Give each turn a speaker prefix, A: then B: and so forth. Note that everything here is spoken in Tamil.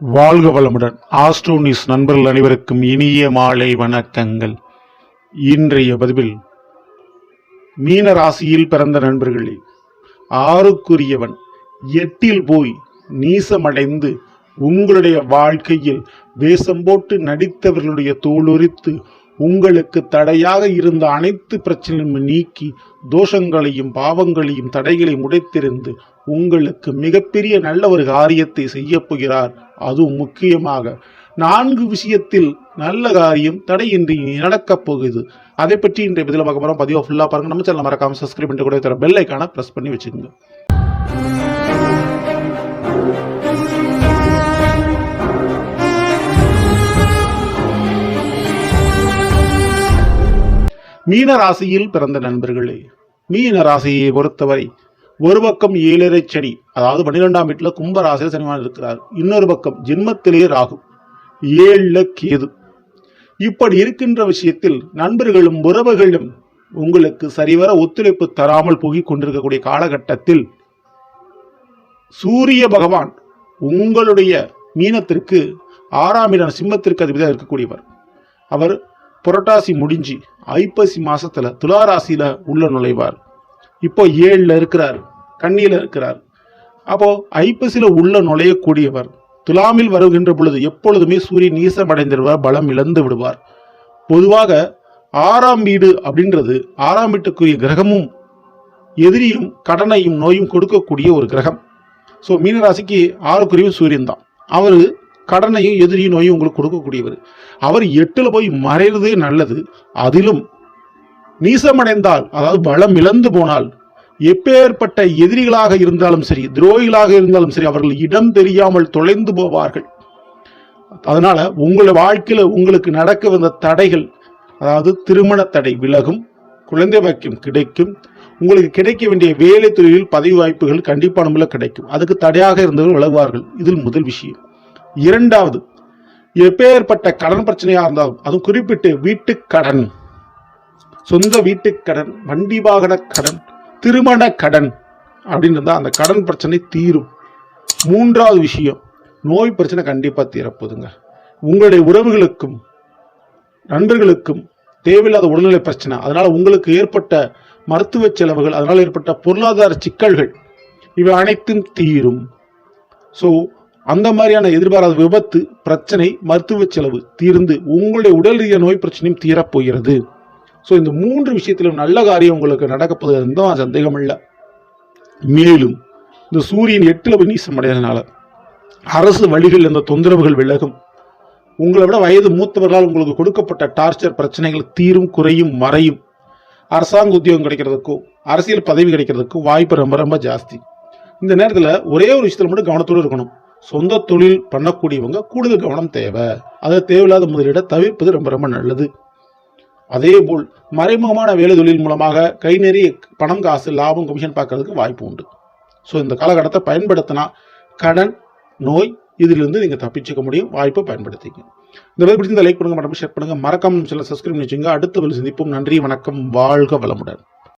A: வாழ்க வளமுடன். ஆஸ்ட்ரோனிஸ் நண்பர்கள் அனைவருக்கும் இனிய மாலை வணக்கங்கள். இன்றைய பதிவில் மீன ராசியில் பிறந்த நண்பர்களே ஆறுக்குரியவன் எட்டில் போய் நீசமடைந்து உங்களுடைய வாழ்க்கையில் வேஷம் போட்டு நடித்தவர்களுடைய தோலுரித்து உங்களுக்கு தடையாக இருந்த அனைத்து பிரச்சனையும் நீக்கி தோஷங்களையும் பாவங்களையும் தடைகளையும் உடைத்திருந்து உங்களுக்கு மிகப்பெரிய நல்ல ஒரு காரியத்தை செய்ய போகிறார். அதுவும் முக்கியமாக நான்கு விஷயத்தில் நல்ல காரியம் தடையின்றி நடக்கப் போகுது. அதை பற்றி இன்றைய பதில பார்க்க போறோம். பதிவாக ஃபுல்லாக பாருங்க. நம்ம சேனல் மறக்காம சப்ஸ்கிரைப் பண்ணிட்டு கூட தர பெல் ஐக்கான ப்ரெஸ் பண்ணி வச்சுக்கோங்க. மீன ராசியில் பிறந்த நண்பர்களே மீன ராசியை பொறுத்தவரை ஒரு பக்கம் ஏழரை சனி அதாவது பன்னிரெண்டாம் வீட்டில் கும்ப ராசியில் சனிவான் இருக்கிறார். இன்னொரு பக்கம் ஜென்மத்திலே ராகு ஏழில் கேது. இப்படி இருக்கின்ற விஷயத்தில் நண்பர்களும் உறவுகளும் உங்களுக்கு சரிவர ஒத்துழைப்பு தராமல் போகிக் கொண்டிருக்கக்கூடிய காலகட்டத்தில் சூரிய பகவான் உங்களுடைய மீனத்திற்கு ஆறாம் இடம் சிம்மத்திற்கு அதிபதியாக இருக்கக்கூடியவர். அவர் புரட்டாசி முடிஞ்சு ஐப்பசி மாசத்துல துளாராசியில உள்ள நுழைவார். இப்போ ஏழுல இருக்கிறார் கண்ணியில இருக்கிறார். அப்போ ஐப்பசியில உள்ள நுழையக்கூடியவர் துலாமில் வருகின்ற பொழுது எப்பொழுதுமே சூரியன் நீசமடைந்திருவார் பலம் இழந்து விடுவார். பொதுவாக ஆறாம் வீடு அப்படின்றது ஆறாம் வீட்டுக்குரிய கிரகமும் எதிரியும் கடனையும் நோயும் கொடுக்கக்கூடிய ஒரு கிரகம். ஸோ மீனராசிக்கு ஆறுக்குரிய சூரியன் தான் அவர் கடனையும் எதிரியும் நோயும் உங்களுக்கு கொடுக்கக்கூடியவர். அவர் எட்டில் போய் மறைறதே நல்லது. அதிலும் நீசமடைந்தால் அதாவது பலம் இழந்து போனால் எப்பேற்பட்ட எதிரிகளாக இருந்தாலும் சரி துரோகிகளாக இருந்தாலும் சரி அவர்கள் இடம் தெரியாமல் தொலைந்து போவார்கள். அதனால உங்கள் வாழ்க்கையில உங்களுக்கு நடக்க வந்த தடைகள் அதாவது திருமண தடை விலகும் குழந்தை வாக்கியம் கிடைக்கும் உங்களுக்கு கிடைக்க வேண்டிய வேலை தொழிலில் பதவி வாய்ப்புகள் கண்டிப்பான முறையில் கிடைக்கும். அதுக்கு தடையாக இருந்தவர்கள் விலகுவார்கள். இதில் முதல் விஷயம். இரண்டாவது எப்பேற்பட்ட கடன் பிரச்சனையா இருந்தாலும் அதுவும் குறிப்பிட்டு வீட்டுக் கடன். சொந்த வீட்டுக் கடன் வண்டி வாகன கடன் திருமண கடன் அப்படின்னு அந்த கடன் பிரச்சனை தீரும். மூன்றாவது விஷயம் நோய் பிரச்சனை கண்டிப்பா தீரப்போதுங்க உங்களுடைய உறவுகளுக்கும் நண்பர்களுக்கும் தேவையில்லாத உடல்நிலை பிரச்சனை அதனால உங்களுக்கு ஏற்பட்ட மருத்துவ செலவுகள் அதனால் ஏற்பட்ட பொருளாதார சிக்கல்கள் இவை அனைத்தும் தீரும். ஸோ அந்த மாதிரியான எதிர்பாராத விபத்து பிரச்சனை மருத்துவ செலவு தீர்ந்து உங்களுடைய உடல் ரீதியான நோய் பிரச்சனையும் தீரப்போகிறது. ஸோ இந்த மூன்று விஷயத்திலும் நல்ல காரியம் உங்களுக்கு நடக்கப் இருந்தும் சந்தேகம் இல்லை மேலும் இந்த சூரியன் எட்டில் போய் நீசம் அடையறதுனால அரசு வழிகள் இந்த தொந்தரவுகள் விலகும். உங்களை விட வயது மூத்தவர்களால் உங்களுக்கு கொடுக்கப்பட்ட டார்ச்சர் பிரச்சனைகள் தீரும் குறையும் மறையும். அரசாங்க உத்தியோகம் கிடைக்கிறதுக்கும் அரசியல் பதவி கிடைக்கிறதுக்கும் வாய்ப்பு ரொம்ப ரொம்ப ஜாஸ்தி. இந்த நேரத்தில் ஒரே ஒரு விஷயத்தில் மட்டும் கவனத்தோடு இருக்கணும். சொந்த தொழில் பண்ணக்கூடியவங்க கூடுதல் கவனம் தேவை. அதை தேவையில்லாத முதலீடை தவிர்ப்பது ரொம்ப ரொம்ப நல்லது. அதேபோல் மறைமுகமான வேலை தொழில் மூலமாக கை நிறைய பணம் காசு லாபம் கமிஷன் பார்க்கறதுக்கு வாய்ப்பு உண்டு. ஸோ இந்த காலகட்டத்தை பயன்படுத்தினா கடன் நோய் இதிலிருந்து நீங்கள் தப்பிச்சுக்க முடியும். வாய்ப்பை பயன்படுத்திங்க இந்த மாதிரி பிடிச்சிருந்தால் லைக் பண்ணுங்கள் மறக்காம ஷேர் பண்ணுங்கள் மறக்காம சில சப்ஸ்கிரைப் பண்ணி வச்சுங்க அடுத்த வேலை சந்திப்போம். நன்றி வணக்கம். வாழ்க வளமுடன்.